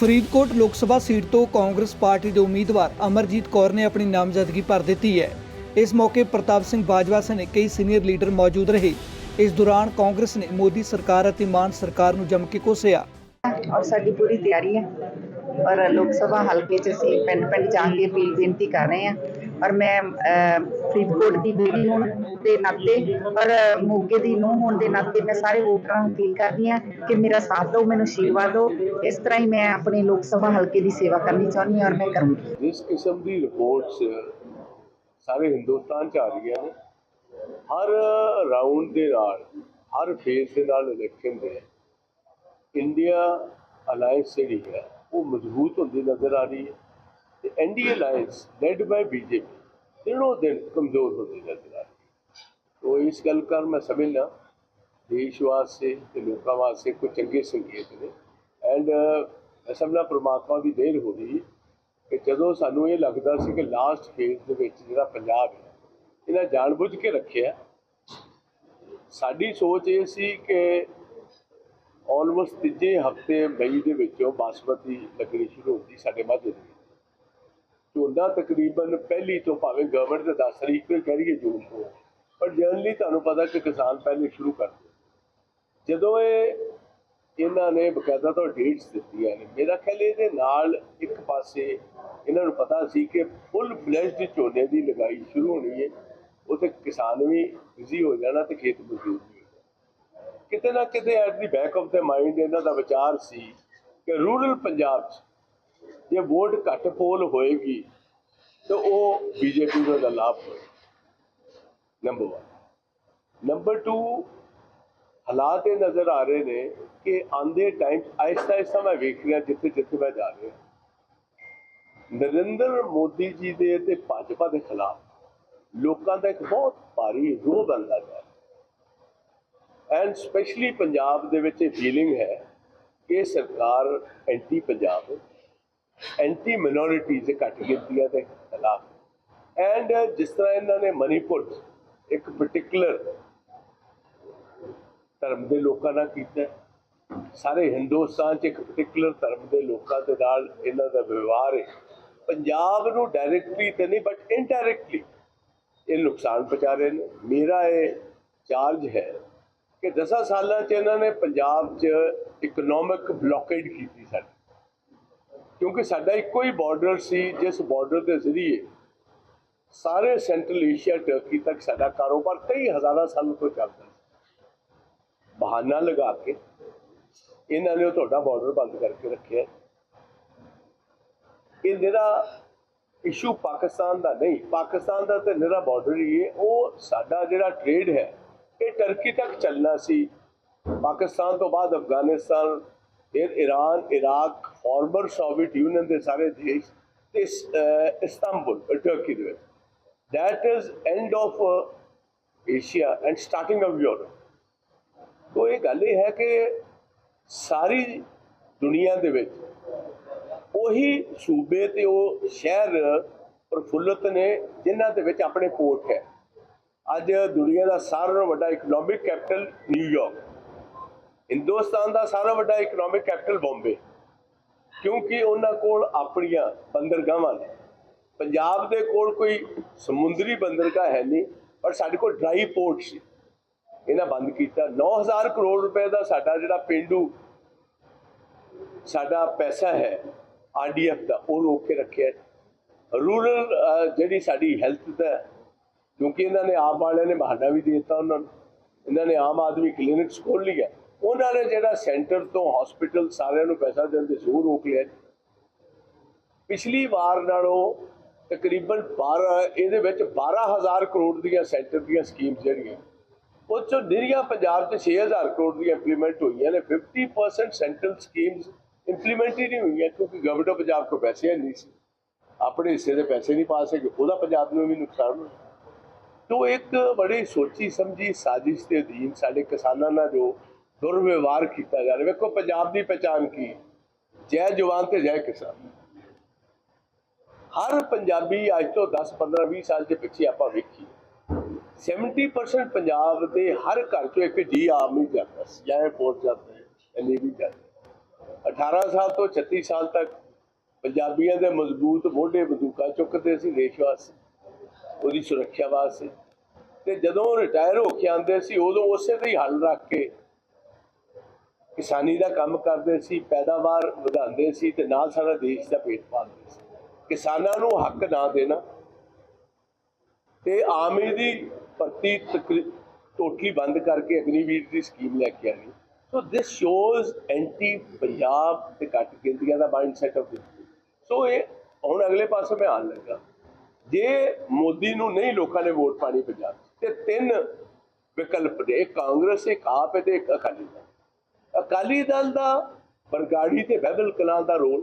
ਫਰੀਦਕੋਟ ਲੋਕ ਸਭਾ ਸੀਟ ਤੋਂ ਕਾਂਗਰਸ ਪਾਰਟੀ ਦੇ ਉਮੀਦਵਾਰ ਅਮਰਜੀਤ ਕੌਰ ਨੇ ਆਪਣੀ ਨਾਮਜ਼ਦਗੀ ਭਰ ਦਿੱਤੀ ਹੈ। ਇਸ ਮੌਕੇ ਪ੍ਰਤਾਪ ਸਿੰਘ ਬਾਜਵਾ ਸਣੇ ਕਈ ਸੀਨੀਅਰ ਲੀਡਰ ਮੌਜੂਦ ਰਹੇ। ਇਸ ਦੌਰਾਨ ਕਾਂਗਰਸ ਨੇ ਮੋਦੀ ਸਰਕਾਰ ਅਤੇ ਮਾਨ ਸਰਕਾਰ ਨੂੰ ਜੰਮ ਕੇ ਕੋਸਿਆ। ਔਰ ਸਾਡੀ ਪੂਰੀ ਤਿਆਰੀ ਹੈ। ਔਰ ਲੋਕ ਸਭਾ ਹਲਕੇ 'ਚ ਅਸੀਂ ਪਿੰਡ ਪਿੰਡ ਜਾ ਕੇ ਅਪੀਲ ਬੇਨਤੀ ਕਰ ਰਹੇ ਹਾਂ ਔਰ ਮੈਂ ਅਹ, ਫਰੀਦਕੋਟ ਦੀ ਬੇਟੀ ਹੋਣ ਦੇ ਨਾਤੇ ਔਰ ਮੋਗੇ ਦੀ ਨੂੰਹ ਹੋਣ ਦੇ ਨਾਤੇ ਮੈਂ ਸਾਰੇ ਵੋਟਰਾਂ ਨੂੰ ਅਪੀਲ ਕਰਦੀ ਹਾਂ ਕਿ ਮੇਰਾ ਸਾਥ ਦਿਓ ਮੈਨੂੰ ਆਸ਼ੀਰਵਾਦ ਦਿਓ। ਇਸ ਤਰ੍ਹਾਂ ਹੀ ਮੈਂ ਆਪਣੇ ਲੋਕ ਸਭਾ ਹਲਕੇ ਦੀ ਸੇਵਾ ਕਰਨੀ ਚਾਹੁੰਦੀ ਹਾਂ ਔਰ ਮੈਂ ਕਰੂੰਗੀ। ਜਿਸ ਕਿਸਮ ਦੀ ਰਿਪੋਰਟਸ ਸਾਰੇ ਹਿੰਦੁਸਤਾਨ ਚ ਆ ਰਹੀਆਂ ਨੇ ਹਰ ਰਾਉਂਡ ਦੇ ਨਾਲ ਹਰ ਫੇਜ਼ ਦੇ ਨਾਲ ਇਲੈਕਸ਼ਨ ਦੇ ਇੰਡੀਆ ਅਲਾਈਅੰਸ ਜਿਹੜੀ ਹੈ ਉਹ ਮਜ਼ਬੂਤ ਹੁੰਦੀ ਨਜ਼ਰ ਆ ਰਹੀ ਹੈ। ਤੇ NDA alliance led by BJP ਦਿਨੋਂ ਦਿਨ ਕਮਜ਼ੋਰ ਹੁੰਦੀ ਨਜ਼ਰ ਆ ਰਹੀ ਹੈ ਇਸ ਗੱਲ ਕਰ ਮੈਂ ਸਮਝਣਾ ਦੇਸ਼ ਵਾਸਤੇ ਤੇ ਲੋਕਾਂ ਵਾਸਤੇ ਕੋਈ ਚੰਗੇ ਸੰਕੇਤ ਨੇ। ਐਂਡ ਮੈਂ ਸਮਝਣਾ ਪ੍ਰਮਾਤਮਾ ਦੀ ਦੇਰ ਹੋ ਰਹੀ ਕਿ ਜਦੋਂ ਸਾਨੂੰ ਇਹ ਲੱਗਦਾ ਸੀ ਕਿ ਲਾਸਟ ਫੇਜ਼ ਦੇ ਵਿੱਚ ਜਿਹੜਾ ਪੰਜਾਬ ਹੈ ਇਹਨਾਂ ਜਾਣਬੁੱਝ ਕੇ ਰੱਖਿਆ, ਸਾਡੀ ਸੋਚ ਇਹ ਸੀ ਕਿ ਆਲਮੋਸਟ ਤੀਜੇ ਹਫ਼ਤੇ ਮਈ ਦੇ ਵਿੱਚੋਂ ਬਾਸਮਤੀ ਲੱਗਣੀ ਸ਼ੁਰੂ ਹੁੰਦੀ ਸਾਡੇ ਮਾਝੇ ਦੀ। ਝੋਨਾ ਤਕਰੀਬਨ ਪਹਿਲੀ ਤੋਂ ਭਾਵੇਂ ਗਵਰਨਮੈਂਟ ਦੇ 10 ਤਰੀਕ ਤੇ ਕਰੀਏ ਜੂਨ ਤੋਂ। ਪਰ ਜਨਰਲੀ ਤੁਹਾਨੂੰ ਪਤਾ ਕਿ ਕਿਸਾਨ ਪਹਿਲੇ ਸ਼ੁਰੂ ਕਰਦੇ ਜਦੋਂ ਇਹ ਇਹਨਾਂ ਨੇ ਬਕਾਇਦਾ ਤੋਂ ਡੇਟਸ ਦਿੱਤੀਆਂ ਨੇ, ਮੇਰਾ ਖਿਆਲ ਇਹਦੇ ਨਾਲ ਇੱਕ ਪਾਸੇ ਇਹਨਾਂ ਨੂੰ ਪਤਾ ਸੀ ਕਿ ਫੁੱਲ ਫਲੈਸ਼ਡ ਝੋਨੇ ਦੀ ਲਗਾਈ ਸ਼ੁਰੂ ਹੋਣੀ ਹੈ ਉੱਥੇ ਕਿਸਾਨ ਵੀ ਬਿਜ਼ੀ ਹੋ ਜਾਣਾ ਤੇ ਖੇਤ ਮਜ਼ਦੂਰ ਵੀ ਕਿਤੇ ਨਾ ਕਿਤੇ at the back of the mind ਇਹਨਾਂ ਦਾ ਵਿਚਾਰ ਸੀ ਕਿ ਰੂਰਲ ਪੰਜਾਬ 'ਚ ਜੇ ਵੋਟ ਘੱਟ ਪੋਲ ਹੋਏਗੀ, ਤਾਂ ਉਹ ਬੀਜੇਪੀ ਨੂੰ ਦਾ ਲਾਭ ਹੋਏਗਾ। ਨੰਬਰ 1 ਨੰਬਰ 2 ਹਾਲਾਤ ਇਹ ਨਜ਼ਰ ਆ ਰਹੇ ਨੇ ਕਿ ਆਂਦੇ ਟਾਈਮ ਆਇਸਤਾ ਆਇਸਤਾ ਮੈਂ ਵੇਖ ਰਿਹਾ ਜਿੱਥੇ ਜਿੱਥੇ ਮੈਂ ਜਾ ਰਿਹਾ। ਨਰਿੰਦਰ ਮੋਦੀ ਜੀ ਦੇ ਤੇ ਭਾਜਪਾ ਦੇ ਖਿਲਾਫ ਲੋਕਾਂ ਦਾ ਇੱਕ ਬਹੁਤ ਭਾਰੀ ਰੋਹ ਬਣਦਾ ਜਾ ਰਿਹਾ। ਐਂਡ ਸਪੈਸ਼ਲੀ ਪੰਜਾਬ ਦੇ ਵਿੱਚ ਇਹ ਫੀਲਿੰਗ ਹੈ ਕਿ ਸਰਕਾਰ ਐਂਟੀ ਪੰਜਾਬ ਹੈ ਐਂਟੀ ਮਿਨੋਰਿਟੀਜ਼ ਦੇ ਘੱਟ ਗਿਣਤੀਆਂ ਦੇ ਖਿਲਾਫ। ਐਂਡ ਜਿਸ ਤਰ੍ਹਾਂ ਇਹਨਾਂ ਨੇ ਮਨੀਪੁਰ ਇੱਕ ਪਾਰਟਿਕੂਲਰ ਧਰਮ ਦੇ ਲੋਕਾਂ ਨਾਲ ਕੀਤਾ, ਸਾਰੇ ਹਿੰਦੁਸਤਾਨ 'ਚ ਇੱਕ ਪਾਰਟਿਕੂਲਰ ਧਰਮ ਦੇ ਲੋਕਾਂ ਦੇ ਨਾਲ ਇਹਨਾਂ ਦਾ ਵਿਵਹਾਰ ਹੈ। ਪੰਜਾਬ ਨੂੰ ਡਾਇਰੈਕਟਲੀ ਤੇ ਨਹੀਂ ਬਟ ਇਨਡਾਇਰੈਕਟਲੀ ਇਹ ਨੁਕਸਾਨ ਪਹੁੰਚਾ ਰਹੇ ਨੇ। ਮੇਰਾ ਇਹ ਚਾਰਜ ਹੈ ਕਿ 10 ਸਾਲਾਂ 'ਚ ਇਹਨਾਂ ਨੇ ਪੰਜਾਬ 'ਚ ਇਕਨੋਮਿਕ ਬਲੌਕੇਡ ਕੀਤੀ ਸਾਡੀ। ਕਿਉਂਕਿ ਸਾਡਾ ਇੱਕੋ ਹੀ ਬਾਰਡਰ ਸੀ, ਜਿਸ ਬਾਰਡਰ ਦੇ ਜ਼ਰੀਏ ਸਾਰੇ ਸੈਂਟਰਲ ਏਸ਼ੀਆ ਟਰਕੀ ਤੱਕ ਸਾਡਾ ਕਾਰੋਬਾਰ ਕਈ ਹਜ਼ਾਰਾਂ ਸਾਲ ਤੋਂ ਚੱਲਦਾ ਸੀ। ਬਹਾਨਾ ਲਗਾ ਕੇ ਇਹਨਾਂ ਨੇ ਉਹ ਤੁਹਾਡਾ ਬਾਰਡਰ ਬੰਦ ਕਰਕੇ ਰੱਖਿਆ। ਇਹ ਜਿਹੜਾ ਇਸ਼ੂ ਪਾਕਿਸਤਾਨ ਦਾ ਨਹੀਂ, ਪਾਕਿਸਤਾਨ ਦਾ ਤੇ ਨਿਹਰਾ ਬਾਰਡਰ ਹੀ ਹੈ। ਉਹ ਸਾਡਾ ਜਿਹੜਾ ਟ੍ਰੇਡ ਹੈ, ਇਹ ਟਰਕੀ ਤੱਕ ਚੱਲਣਾ ਸੀ। ਪਾਕਿਸਤਾਨ ਤੋਂ ਬਾਅਦ ਅਫਗਾਨਿਸਤਾਨ, ਫਿਰ Iran Iraq former Soviet Union ਦੇ ਸਾਰੇ ਦੇਸ਼ ਤੇ ਇਸਤਾਂਬੁਲ ਟਰਕੀ ਦੇ ਵਿੱਚ। That is end of uh, Asia and starting of Europe. ਤੋ ਇਹ ਗੱਲ ਇਹ ਹੈ ਕਿ ਸਾਰੀ ਦੁਨੀਆ ਦੇ ਵਿੱਚ ਉਹੀ ਸੂਬੇ ਤੇ ਉਹ ਸ਼ਹਿਰ ਪ੍ਰਫੁੱਲਤ ਨੇ ਜਿਨ੍ਹਾਂ ਦੇ ਵਿੱਚ ਆਪਣੇ ਪੋਰਟ ਹੈ। ਅੱਜ ਦੁਨੀਆ ਦਾ ਸਾਰਿਆਂ ਨਾਲੋਂ ਵੱਡਾ economic capital New York Hindustan ਦਾ ਸਾਰਾ ਵੱਡਾ ਇਕਨੋਮਿਕ ਕੈਪੀਟਲ ਬੰਬੇ ਕਿਉਂਕਿ ਉਹਨਾਂ ਕੋਲ ਆਪਣੀਆਂ ਬੰਦਰਗਾਹਾਂ ਨੇ। ਪੰਜਾਬ ਦੇ ਕੋਲ ਕੋਈ ਸਮੁੰਦਰੀ ਬੰਦਰਗਾਹ ਹੈ ਨਹੀਂ, ਪਰ ਸਾਡੇ ਕੋਲ ਡਰਾਈ ਪੋਰਟ ਸੀ। ਇਹਨਾਂ ਬੰਦ ਕੀਤਾ। 9000 ਕਰੋੜ ਰੁਪਏ ਦਾ ਸਾਡਾ ਜਿਹੜਾ ਪਿੰਡੂ ਸਾਡਾ ਪੈਸਾ ਹੈ ਆਰਡੀਐਫ ਦਾ, ਉਹ ਰੋਕ ਕੇ ਰੱਖਿਆ ਰੂਰਲ ਜਿਹੜੀ ਸਾਡੀ ਹੈਲਥ ਦਾ ਕਿਉਂਕਿ ਇਹਨਾਂ ਨੇ ਆਪ ਵਾਲਿਆਂ ਨੇ ਬਹਾਨਾ ਵੀ ਦੇ ਦਿੱਤਾ ਉਹਨਾਂ ਨੂੰ। ਇਹਨਾਂ ਨੇ ਆਮ ਆਦਮੀ ਕਲੀਨਿਕਸ ਖੋਲ ਲਿਆ ਉਹਨਾਂ ਨੇ ਜਿਹੜਾ ਸੈਂਟਰ ਤੋਂ ਹਸਪੀਟਲ ਸਾਰਿਆਂ ਨੂੰ ਪੈਸਾ ਦੇਣ ਸੀ ਉਹ ਰੋਕ ਲਿਆ ਪਿਛਲੀ ਵਾਰ ਨਾਲੋਂ ਤਕਰੀਬਨ 12 ਇਹਦੇ ਵਿੱਚ 12000 ਕਰੋੜ ਦੀਆਂ ਸੈਂਟਰ ਦੀਆਂ ਸਕੀਮਸ ਜਿਹੜੀਆਂ, ਉਹ ਚੋਂ ਨਿਰੀਆਂ ਪੰਜਾਬ 'ਚ 6000 ਕਰੋੜ ਦੀਆਂ ਇੰਪਲੀਮੈਂਟ ਹੋਈਆਂ ਨੇ। 50% ਸੈਂਟਰਲ ਸਕੀਮਸ ਇੰਪਲੀਮੈਂਟ ਹੀ ਨਹੀਂ ਹੋਈਆਂ ਕਿਉਂਕਿ ਗਵਰਨਮੈਂਟ ਆਫ ਪੰਜਾਬ ਕੋਲ ਪੈਸੇ ਹੈ ਨਹੀਂ ਸੀ। ਆਪਣੇ ਹਿੱਸੇ ਦੇ ਪੈਸੇ ਨਹੀਂ ਪਾ ਸਕੇ, ਉਹਦਾ ਪੰਜਾਬ ਨੂੰ ਵੀ ਨੁਕਸਾਨ ਹੋਇਆ। ਤੋ ਇੱਕ ਬੜੀ ਸੋਚੀ ਸਮਝੀ ਸਾਜ਼ਿਸ਼ ਦੇ ਅਧੀਨ ਸਾਡੇ ਕਿਸਾਨਾਂ ਨਾਲ ਜੋ ਦੁਰਵਿਵਹਾਰ ਕੀਤਾ ਜਾ ਰਿਹਾ। ਵੇਖੋ, ਪੰਜਾਬ ਦੀ ਪਛਾਣ ਕੀ ਜੈ ਜਵਾਨ ਤੇ ਜੈ ਕਿਸਾਨ। ਹਰ ਪੰਜਾਬੀ ਅੱਜ ਤੋਂ 10 15 20 ਸਾਲ ਦੇ ਪਿੱਛੇ ਆਪਾਂ ਵੇਖੀ 70% ਪੰਜਾਬ ਦੇ ਹਰ ਘਰ ਚੋਂ ਇੱਕ ਜੀ ਆਰਮੀ ਜਾਂਦਾ ਸੀ। ਜਾਂ ਫੌਜ ਜਾਂਦਾ ਹੈ ਜਾਂ ਜਾਂਦਾ 18 ਸਾਲ ਤੋਂ 36 ਸਾਲ ਤੱਕ ਪੰਜਾਬੀਆਂ ਦੇ ਮਜ਼ਬੂਤ ਮੋਢੇ ਬੰਦੂਕਾਂ ਚੁੱਕਦੇ ਸੀ, ਦੇਸ਼ ਵਾਸਤੇ ਉਹਦੀ ਸੁਰੱਖਿਆ ਵਾਸਤੇ। ਤੇ ਜਦੋਂ ਉਹ ਰਿਟਾਇਰ ਹੋ ਕੇ ਆਉਂਦੇ ਸੀ, ਉਦੋਂ ਉਸੇ ਤੇ ਹੀ ਹੱਲ ਰੱਖ ਕੇ ਕਿਸਾਨੀ ਦਾ ਕੰਮ ਕਰਦੇ ਸੀ ਪੈਦਾਵਾਰ ਵਧਾਉਂਦੇ ਸੀ ਤੇ ਨਾਲ ਸਾਰਾ ਦੇਸ਼ ਦਾ ਪੇਟ ਪਾਲਦੇ ਸੀ। ਕਿਸਾਨਾਂ ਨੂੰ ਹੱਕ ਨਾ ਦੇਣਾ ਤੇ ਆਮੀ ਦੀ ਭਰਤੀ ਟੋਟਲੀ ਬੰਦ ਕਰਕੇ ਅਗਨੀਵੀਰ ਦੀ ਸਕੀਮ ਲੈ ਕੇ ਆਈ। So this shows anti Punjab ਤੇ ਘੱਟ ਗਿਣਤੀਆਂ ਦਾ ਮਾਈਂਡਸੈਟ ਆਫ ਸੋ ਇਹ ਹੁਣ ਅਗਲੇ ਪਾਸੇ ਮੈਂ ਆਉਣ ਲੱਗਾ। ਜੇ ਮੋਦੀ ਨੂੰ ਨਹੀਂ ਲੋਕਾਂ ਨੇ ਵੋਟ ਪਾਣੀ ਪੰਜਾਬ 'ਚ, ਤੇ ਤਿੰਨ ਵਿਕਲਪ ਨੇ ਕਾਂਗਰਸ ਇੱਕ ਆਪ ਹੈ ਤੇ ਇੱਕ ਅਕਾਲੀ ਦਲ। ਅਕਾਲੀ ਦਲ ਦਾ ਬਰਗਾੜੀ ਤੇ ਬਹਿਬਲ ਕਲਾਂ ਦਾ role.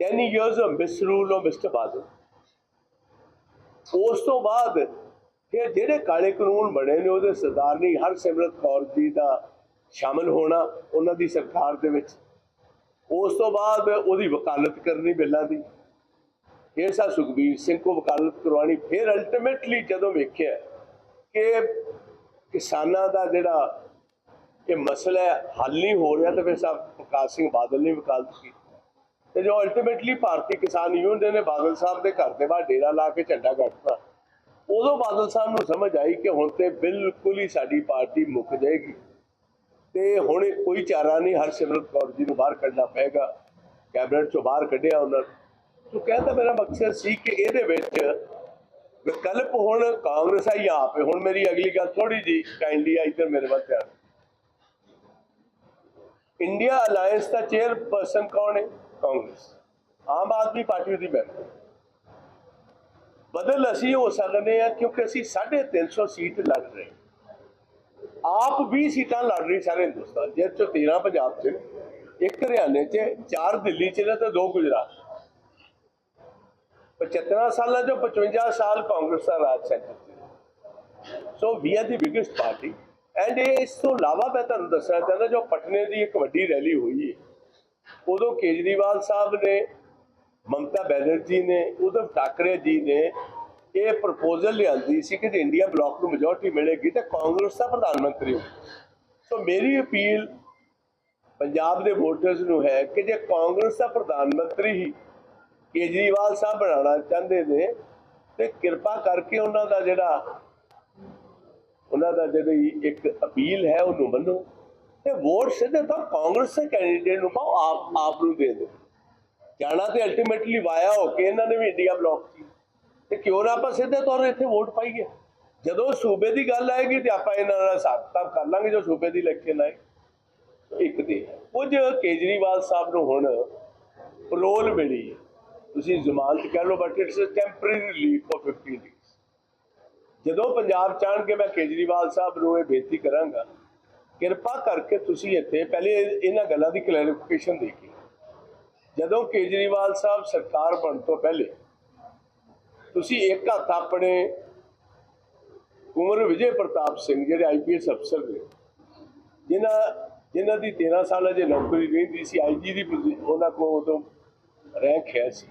10 years of misrule of mister Badal ਉਸ ਤੋਂ ਬਾਅਦ ਫਿਰ ਜਿਹੜੇ ਕਾਲੇ ਕਾਨੂੰਨ ਬਣੇ ਨੇ, ਉਹਦੇ ਸਰਦਾਰਨੀ ਹਰਸਿਮਰਤ ਕੌਰ ਜੀ ਦਾ ਸ਼ਾਮਲ ਹੋਣਾ ਉਹਨਾਂ ਦੀ ਸਰਕਾਰ ਦੇ ਵਿੱਚ। ਉਸ ਤੋਂ ਬਾਅਦ ਉਹਦੀ ਵਕਾਲਤ ਕਰਨੀ ਬਿੱਲਾਂ ਦੀ। ਫਿਰ ਸਾ ਸੁਖਬੀਰ ਸਿੰਘ ਕੋ ਵਕਾਲਤ ਕਰਵਾਣੀ ਫਿਰ ਅਲਟੀਮੇਟਲੀ ਜਦੋਂ ਵੇਖਿਆ ਕਿ ਕਿਸਾਨਾਂ ਦਾ ਜਿਹੜਾ ਇਹ ਮਸਲਾ ਹੱਲ ਨਹੀਂ ਹੋ ਰਿਹਾ ਤਾਂ ਫਿਰ ਸਾ ਪ੍ਰਕਾਸ਼ ਸਿੰਘ ਬਾਦਲ ਨੇ ਵਕਾਲਤ ਕੀਤੀ। ਤੇ ਜੋ ਅਲਟੀਮੇਟਲੀ ਭਾਰਤੀ ਕਿਸਾਨ ਯੂਨੀਅਨ ਨੇ ਬਾਦਲ ਸਾਹਿਬ ਦੇ ਘਰ ਦੇ ਬਾਹਰ ਡੇਰਾ ਲਾ ਕੇ ਝੰਡਾ ਗੱਡਤਾ ਉਦੋਂ ਬਾਦਲ ਸਾਹਿਬ ਨੂੰ ਸਮਝ ਆਈ ਕਿ ਹੁਣ ਤੇ ਬਿਲਕੁਲ ਹੀ ਸਾਡੀ ਪਾਰਟੀ ਮੁੱਕ ਜਾਏਗੀ। ਤੇ ਹੁਣ ਇਹ ਕੋਈ ਚਾਰਾ ਨਹੀਂ, ਹਰਸਿਮਰਤ ਕੌਰ ਜੀ ਨੂੰ ਬਾਹਰ ਕੱਢਣਾ ਪਏਗਾ। ਕੈਬਨਿਟ ਚੋਂ ਬਾਹਰ ਕੱਢਿਆ ਉਹਨਾਂ ਨੂੰ। ਸੋ ਕਹਿੰਦਾ ਮੇਰਾ ਮਕਸਦ ਸੀ ਕਿ ਇਹਦੇ ਵਿੱਚ ਵਿਕਲਪ ਹੁਣ, ਕਾਂਗਰਸ ਆ ਜਾਂ ਆਪੇ ਹੁਣ ਮੇਰੀ ਅਗਲੀ ਗੱਲ ਥੋੜੀ ਜੀ ਕਾਈਂਡਲੀ ਆ ਇੱਧਰ ਮੇਰੇ ਵੱਲ ਧਿਆਨ ਇੰਡੀਆ ਅਲਾਈਅੰਸ ਦਾ ਚੇਅਰਪਰਸਨ ਕੌਣ ਹੈ? ਕਾਂਗਰਸ। ਆਮ ਆਦਮੀ ਪਾਰਟੀ ਦੀ ਮੈਂਬਰ। ਬਦਲ ਅਸੀਂ ਹੋ ਸਕਦੇ ਆ ਕਿਉਂਕਿ ਅਸੀਂ 350 ਸੀਟ ਲੜ ਰਹੇ ਆਪ 20 ਸੀਟਾਂ ਲੜ ਰਹੀ ਸਾਰੇ ਹਿੰਦੁਸਤਾਨ ਜਿਹਦੇ ਚੋਂ 13 ਪੰਜਾਬ 'ਚ, ਇੱਕ ਹਰਿਆਣੇ 'ਚ, ਚਾਰ ਦਿੱਲੀ 'ਚ ਨੇ ਤੇ ਦੋ ਗੁਜਰਾਤ 'ਚ। 75 ਸਾਲਾਂ ਚੋਂ 55 ਸਾਲ ਕਾਂਗਰਸ ਦਾ ਰਾਜ centre so we are the biggest party and ਇਸ ਤੋਂ ਇਲਾਵਾ ਮੈਂ ਤੁਹਾਨੂੰ ਦੱਸਣਾ ਚਾਹੁੰਦਾ, ਜੋ ਪਟਨੇ ਦੀ ਇੱਕ ਵੱਡੀ ਰੈਲੀ ਹੋਈ ਹੈ, ਉਦੋਂ ਕੇਜਰੀਵਾਲ ਸਾਹਿਬ ਨੇ, ਮਮਤਾ ਬੈਨਰਜੀ ਨੇ ਉਧਮ ਠਾਕਰੇ ਜੀ ਨੇ ਇਹ ਪ੍ਰਪੋਜ਼ਲ ਲਿਆਂਦੀ ਸੀ ਕਿ ਜੇ ਇੰਡੀਆ ਬਲਾਕ ਨੂੰ ਮੈਜੋਰਟੀ ਮਿਲੇਗੀ ਤਾਂ ਕਾਂਗਰਸ ਦਾ ਪ੍ਰਧਾਨ ਮੰਤਰੀ ਹੋ ਸੋ ਮੇਰੀ ਅਪੀਲ ਪੰਜਾਬ ਦੇ ਵੋਟਰਸ ਨੂੰ ਹੈ ਕਿ ਜੇ ਕਾਂਗਰਸ ਦਾ ਪ੍ਰਧਾਨ ਮੰਤਰੀ ਹੀ ਕੇਜਰੀਵਾਲ ਸਾਹਿਬ ਬਣਾਉਣਾ ਚਾਹੁੰਦੇ ਨੇ, ਤੇ ਕਿਰਪਾ ਕਰਕੇ ਉਹਨਾਂ ਦਾ ਜਿਹੜਾ ਉਹਨਾਂ ਦਾ ਜਿਹੜੀ ਇੱਕ ਅਪੀਲ ਹੈ, ਉਹਨੂੰ ਮੰਨੋ। ਤੇ ਵੋਟ ਸਿੱਧੇ ਤਾਂ ਕਾਂਗਰਸ ਦੇ ਕੈਂਡੀਡੇਟ ਨੂੰ ਪਾਓ, ਆਪ ਆਪ ਨੂੰ ਦੇ ਦਿਓ। ਜਾਣਾ ਤੇ ਅਲਟੀਮੇਟਲੀ ਵਾਇਆ ਹੋ ਕੇ ਇਹਨਾਂ ਨੇ ਵੀ ਇੰਡੀਆ ਬਲੌਕ ਸੀ ਤੇ ਕਿਉਂ ਨਾ ਆਪਾਂ ਸਿੱਧੇ ਤੌਰ ਇੱਥੇ ਵੋਟ ਪਾਈਏ? ਜਦੋਂ ਸੂਬੇ ਦੀ ਗੱਲ ਆਏਗੀ ਤੇ ਆਪਾਂ ਇਹਨਾਂ ਨਾਲ ਸਾਥ ਕਰ ਲਾਂਗੇ, ਜੋ ਸੂਬੇ ਦੀ ਇਲੈਕਸ਼ਨ ਆਏ। ਇੱਕ ਦੇ ਕੁਝ ਕੇਜਰੀਵਾਲ ਸਾਹਿਬ ਨੂੰ ਹੁਣ ਪਰੋਲ ਮਿਲੀ। ਹੈ। ਤੁਸੀਂ ਜ਼ਮਾਨਤ ਕਹਿ ਲਓ but it's a temporary relief for 15 days ਜਦੋਂ ਪੰਜਾਬ ਚਾਹਣਗੇ ਮੈਂ ਕੇਜਰੀਵਾਲ ਸਾਹਿਬ ਨੂੰ ਇਹ ਬੇਨਤੀ ਕਰਾਂਗਾ, ਕਿਰਪਾ ਕਰਕੇ ਤੁਸੀਂ ਇੱਥੇ ਪਹਿਲੇ ਇਹਨਾਂ ਗੱਲਾਂ ਦੀ ਕਲੈਰੀਫਿਕੇਸ਼ਨ ਦੇਖੀ। ਜਦੋਂ ਕੇਜਰੀਵਾਲ ਸਾਹਿਬ ਸਰਕਾਰ ਬਣਨ ਤੋਂ ਪਹਿਲੇ ਤੁਸੀਂ ਇੱਕ ਹੱਥ ਆਪਣੇ ਕੁਮਰ ਵਿਜੇ ਪ੍ਰਤਾਪ ਸਿੰਘ ਜਿਹੜੇ ਆਈਪੀਐਸ ਅਫਸਰ ਨੇ, ਜਿਨ੍ਹਾਂ ਜਿਨ੍ਹਾਂ ਦੀ 13 ਸਾਲਾਂ ਅਜੇ ਨੌਕਰੀ ਰਹਿੰਦੀ ਸੀ ਆਈਜੀ ਦੀ ਉਹਨਾਂ ਕੋਲ ਉਦੋਂ ਰੈਂਕ ਹੈ ਸੀ।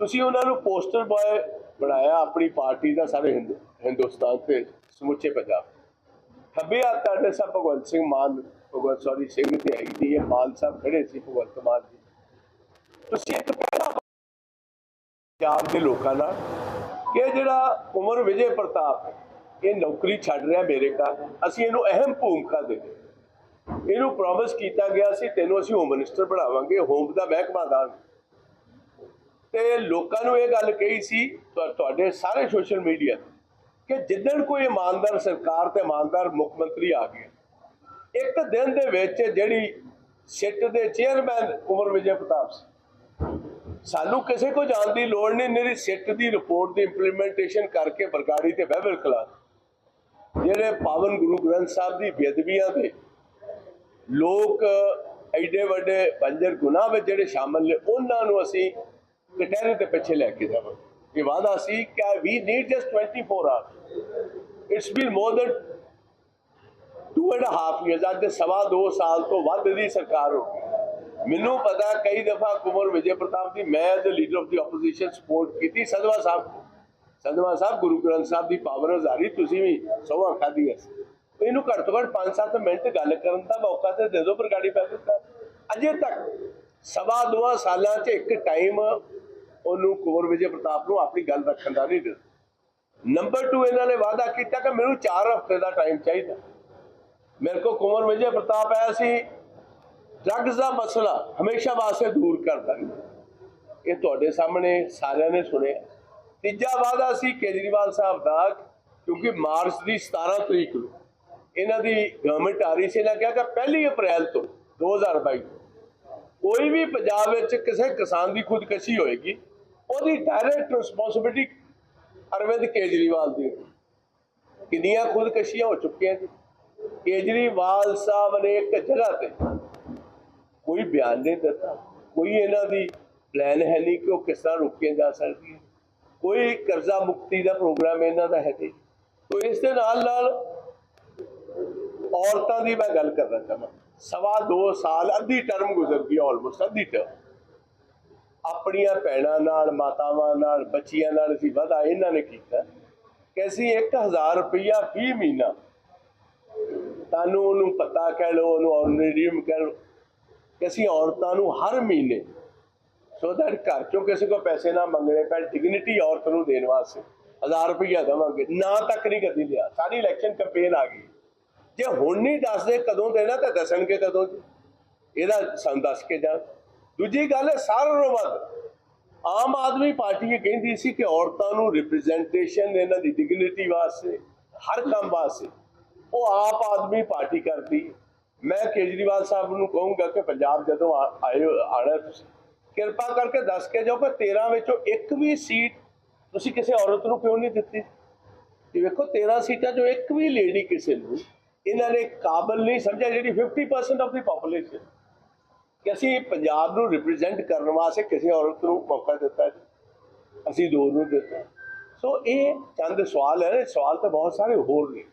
ਤੁਸੀਂ ਉਹਨਾਂ ਨੂੰ ਪੋਸਟਰ ਬॉय ਬਣਾਇਆ ਆਪਣੀ ਪਾਰਟੀ ਦਾ ਸਾਰੇ ਹਿੰਦੂ, ਹਿੰਦੁਸਤਾਨ ਤੇ ਸਮੁੱਚੇ ਪੰਜਾਬ। ਖੱਬੇ ਹੱਥ ਤੁਹਾਡੇ ਸਾਹਿਬ ਭਗਵੰਤ ਸਿੰਘ ਮਾਨ। ਭਗਵੰਤ ਸੌਰੀ ਸਿੰਘ ਤੇ ਆਈ ਸੀ, ਇਹ ਮਾਨ ਸਾਹਿਬ ਖੜੇ ਸੀ ਭਗਵੰਤ ਮਾਨ ਜੀ। ਤੁਸੀਂ ਇੱਕ ਪਹਿਲਾ ਪੰਜਾਬ ਦੇ ਲੋਕਾਂ ਨਾਲ ਕਿ ਇਹ ਜਿਹੜਾ ਉਮਰ ਵਿਜੇ ਪ੍ਰਤਾਪ, ਇਹ ਨੌਕਰੀ ਛੱਡ ਰਿਹਾ ਮੇਰੇ ਘਰ, ਅਸੀਂ ਇਹਨੂੰ ਅਹਿਮ ਭੂਮਿਕਾ ਦੇ ਇਹਨੂੰ ਪ੍ਰੋਮਿਸ ਕੀਤਾ ਗਿਆ ਸੀ, ਤੈਨੂੰ ਅਸੀਂ ਹੋਮ ਮਿਨਿਸਟਰ ਬਣਾਵਾਂਗੇ ਹੋਮ ਦਾ ਮਹਿਕਮਾ ਦਾਂਗੇ। ਤੇ ਲੋਕਾਂ ਨੂੰ ਇਹ ਗੱਲ ਕਹੀ ਸੀ ਤੁਹਾਡੇ ਸਾਰੇ ਸੋਸ਼ਲ ਮੀਡੀਆ ਕਿ ਜਿੱਦਣ ਕੋਈ ਇਮਾਨਦਾਰ ਸਰਕਾਰ ਤੇ ਇਮਾਨਦਾਰ ਮੁੱਖ ਮੰਤਰੀ ਆ ਗਿਆ ਇੱਕ ਦਿਨ ਦੇ ਵਿੱਚ ਜਿਹੜੀ ਸਿੱਟ ਦੇ ਚੇਅਰਮੈਨ ਉਮਰ ਵਿਜੇ ਪ੍ਰਤਾਪ ਸੀ ਸਾਨੂੰ ਕਿਸੇ ਕੋ ਜਾਣ ਦੀ ਲੋੜ ਨਹੀਂ ਮੇਰੀ ਸਿੱਟ ਦੀ ਰਿਪੋਰਟ ਦੀ ਇੰਪਲੀਮੈਂਟੇਸ਼ਨ ਕਰਕੇ ਬਰਗਾੜੀ ਤੇ ਬਹਿਬਲ ਕਲਾ ਜਿਹੜੇ ਪਾਵਨ ਗੁਰੂ ਗ੍ਰੰਥ ਸਾਹਿਬ ਦੀ ਬੇਅਦਬੀਆਂ 'ਤੇ ਲੋਕ ਐਡੇ ਵੱਡੇ ਬੰਜਰ ਗੁਨਾਹ ਵਿੱਚ ਜਿਹੜੇ ਸ਼ਾਮਲ ਨੇ, ਉਹਨਾਂ ਨੂੰ ਅਸੀਂ ਕਟਹਿਰੇ ਦੇ ਪਿੱਛੇ ਲੈ ਕੇ ਜਾਵਾਂਗੇ ਇਹ ਵਾਦਾ ਸੀ ਕਿ we need just 24 hour it's been more than two and half years ਅੱਜ ਦੇ ਸਵਾ ਦੋ ਸਾਲ ਤੋਂ ਵੱਧ ਦੀ ਸਰਕਾਰ ਹੋ ਮੈਨੂੰ ਪਤਾ ਕਈ ਦਫਾ ਕੁਮਰ ਵਿਜੇ ਪ੍ਰਤਾਪ ਦੀ, ਮੈਂ as leader of the opposition support ਕੀਤੀ ਸਦਵਾ ਸਾਹਿਬ ਸੰਧਵਾ ਸਾਹਿਬ, ਗੁਰੂ ਗ੍ਰੰਥ ਸਾਹਿਬ ਦੀ ਪਾਵਨ ਹਜ਼ਾਰੀ, ਤੁਸੀਂ ਵੀ ਸੋਹਾਂ ਖਾਧੀ ਹੈ ਇਹਨੂੰ ਘੱਟ ਤੋਂ ਘੱਟ 5-7 ਮਿੰਟ ਗੱਲ ਕਰਨ ਦਾ ਮੌਕਾ ਤੇ ਦੇ ਦਿਓ, ਪਰ ਗਾੜੀ ਪੈ ਦਿੱਤਾ ਅਜੇ ਤੱਕ ਸਵਾ ਦੋਆਂ ਸਾਲਾਂ 'ਚ ਇੱਕ ਟਾਈਮ ਉਹਨੂੰ ਕੁੰਵਰ ਵਿਜੇ ਪ੍ਰਤਾਪ ਨੂੰ ਆਪਣੀ ਗੱਲ ਰੱਖਣ ਦਾ ਨਹੀਂ ਦਿੱਤਾ ਨੰਬਰ 2 ਇਹਨਾਂ ਨੇ ਵਾਅਦਾ ਕੀਤਾ ਕਿ ਮੈਨੂੰ 4 ਹਫ਼ਤੇ ਦਾ ਟਾਈਮ ਚਾਹੀਦਾ। ਮੇਰੇ ਕੋ ਕੁੰਵਰ ਵਿਜੇ ਪ੍ਰਤਾਪ ਆਇਆ ਸੀ। ਡਰੱਗਸ ਦਾ ਮਸਲਾ ਹਮੇਸ਼ਾ ਵਾਸਤੇ ਦੂਰ ਕਰ ਦਾਂਗੇ ਇਹ ਤੁਹਾਡੇ ਸਾਹਮਣੇ ਸਾਰਿਆਂ ਨੇ ਸੁਣਿਆ। ਤੀਜਾ ਵਾਅਦਾ ਸੀ ਕੇਜਰੀਵਾਲ ਸਾਹਿਬ ਦਾ ਕਿਉਂਕਿ ਮਾਰਚ ਦੀ 17 ਤਰੀਕ ਨੂੰ ਇਹਨਾਂ ਦੀ ਗਵਰਨਮੈਂਟ ਆ ਰਹੀ ਸੀ। ਇਹਨਾਂ ਕਿਹਾ ਕਿ ਪਹਿਲੀ ਅਪ੍ਰੈਲ ਤੋਂ 2022 ਤੋਂ ਕੋਈ ਵੀ ਪੰਜਾਬ ਵਿੱਚ ਕਿਸੇ ਕਿਸਾਨ ਦੀ ਖੁਦਕਸ਼ੀ ਹੋਏਗੀ ਉਹਦੀ ਡਾਇਰੈਕਟ ਰਿਸਪੌਂਸਿਬਿਲਟੀ ਅਰਵਿੰਦ ਕੇਜਰੀਵਾਲ ਦੀ ਕਿੰਨੀਆਂ ਖੁਦਕਸ਼ੀਆਂ ਹੋ ਚੁੱਕੀਆਂ ਜੀ। ਕੇਜਰੀਵਾਲ ਸਾਹਿਬ ਨੇ ਇੱਕ ਜਗ੍ਹਾ ਤੇ ਕੋਈ ਬਿਆਨ ਨਹੀਂ ਦਿੱਤਾ। ਕੋਈ ਇਹਨਾਂ ਦੀ ਪਲਾਨ ਹੈ ਨਹੀਂ ਕਿ ਉਹ ਕਿਸ ਤਰ੍ਹਾਂ ਰੋਕੀਆਂ ਜਾ ਸਕਦੀਆਂ। ਕੋਈ ਕਰਜ਼ਾ ਮੁਕਤੀ ਦਾ ਪ੍ਰੋਗਰਾਮ ਇਹਨਾਂ ਦਾ ਹੈ ਨਹੀਂ। ਤੋ ਇਸ ਦੇ ਨਾਲ ਨਾਲ ਔਰਤਾਂ ਦੀ ਮੈਂ ਗੱਲ ਕਰਨਾ ਚਾਹਾਂ ਸਵਾ ਦੋ ਸਾਲ, ਅੱਧੀ ਟਰਮ ਗੁਜ਼ਰ ਗਈ ਆਲਮੋਸਟ ਅੱਧੀ ਟਰਮ ਆਪਣੀਆਂ ਭੈਣਾਂ ਨਾਲ, ਮਾਤਾਵਾਂ ਨਾਲ, ਬੱਚੀਆਂ ਨਾਲ ਅਸੀਂ ਵਾਅਦਾ ਇਹਨਾਂ ਨੇ ਕੀਤਾ ਕਿ ਅਸੀਂ 1000 ਰੁਪਇਆ ਫੀ ਮਹੀਨਾ ਤੁਹਾਨੂੰ ਉਹਨੂੰ ਪਤਾ ਕਹਿ ਲਓ, ਉਹਨੂੰ ਆਨਰੇਰੀਅਮ ਕਹਿ ਲਓ ਕਿ ਅਸੀਂ ਔਰਤਾਂ ਨੂੰ ਹਰ ਮਹੀਨੇ ਸੋ ਦੈਟ ਘਰ ਚੋਂ ਕਿਸੇ ਕੋ ਪੈਸੇ ਨਾ ਮੰਗਣੇ ਪੈਣ ਡਿਗਨਿਟੀ ਔਰਤ ਨੂੰ ਦੇਣ ਵਾਸਤੇ 1000 ਰੁਪਇਆ ਦੇਵਾਂਗੇ। ਨਾ ਤੱਕ ਨਹੀਂ ਕਦੀ ਲਿਆ। ਸਾਰੀ ਇਲੈਕਸ਼ਨ ਕੈਂਪੇਨ ਆ ਗਈ। ਜੇ ਹੁਣ ਨਹੀਂ ਦੱਸਦੇ ਕਦੋਂ ਦੇਣਾ ਤਾਂ ਦੱਸਣਗੇ ਕਦੋਂ ਇਹਦਾ ਸਾਨੂੰ ਦੱਸ ਕੇ ਜਾਣ। ਦੂਜੀ ਗੱਲ ਹੈ ਸਾਰਿਆਂ ਨਾਲੋਂ ਵੱਧ ਆਮ ਆਦਮੀ ਪਾਰਟੀ ਇਹ ਕਹਿੰਦੀ ਸੀ ਕਿ ਔਰਤਾਂ ਨੂੰ ਰਿਪਰੈਜ਼ੈਂਟੇਸ਼ਨ ਇਹਨਾਂ ਦੀ ਡਿਗਨਿਟੀ ਵਾਸਤੇ, ਹਰ ਕੰਮ ਵਾਸਤੇ, ਉਹ ਆਪ ਆਦਮੀ ਪਾਰਟੀ ਕਰਦੀ ਮੈਂ ਕੇਜਰੀਵਾਲ ਸਾਹਿਬ ਨੂੰ ਕਹੂੰਗਾ ਕਿ ਪੰਜਾਬ ਜਦੋਂ ਆ- ਆਏ ਹੋ- ਆਣਾ ਤੁਸੀਂ, ਕਿਰਪਾ ਕਰਕੇ ਦੱਸ ਕੇ ਜਾਓ ਕਿ 13 ਵਿੱਚੋਂ ਇੱਕ ਵੀ ਸੀਟ ਤੁਸੀਂ ਕਿਸੇ ਔਰਤ ਨੂੰ ਕਿਉਂ ਨਹੀਂ ਦਿੱਤੀ? ਕਿ ਵੇਖੋ 13 ਸੀਟਾਂ ਜੋ ਇੱਕ ਵੀ ਲੇਡੀ ਕਿਸੇ ਨੂੰ ਇਹਨਾਂ ਨੇ ਕਾਬਲ ਨਹੀਂ ਸਮਝਿਆ, ਜਿਹੜੀ 50% ਆਫ ਦੀ ਪੋਪੂਲੇਸ਼ਨ ਕਿ ਅਸੀਂ ਪੰਜਾਬ ਨੂੰ ਰਿਪਰੈਜ਼ੈਂਟ ਕਰਨ ਵਾਸਤੇ ਕਿਸੇ ਔਰਤ ਨੂੰ ਮੌਕਾ ਦਿੱਤਾ ਜੀ। ਅਸੀਂ ਦੋ ਨੂੰ ਦਿੱਤਾ। ਸੋ ਇਹ ਚੰਦ ਸਵਾਲ ਹੈ, ਸਵਾਲ ਤਾਂ ਬਹੁਤ ਸਾਰੇ ਹੋਰ ਨੇ।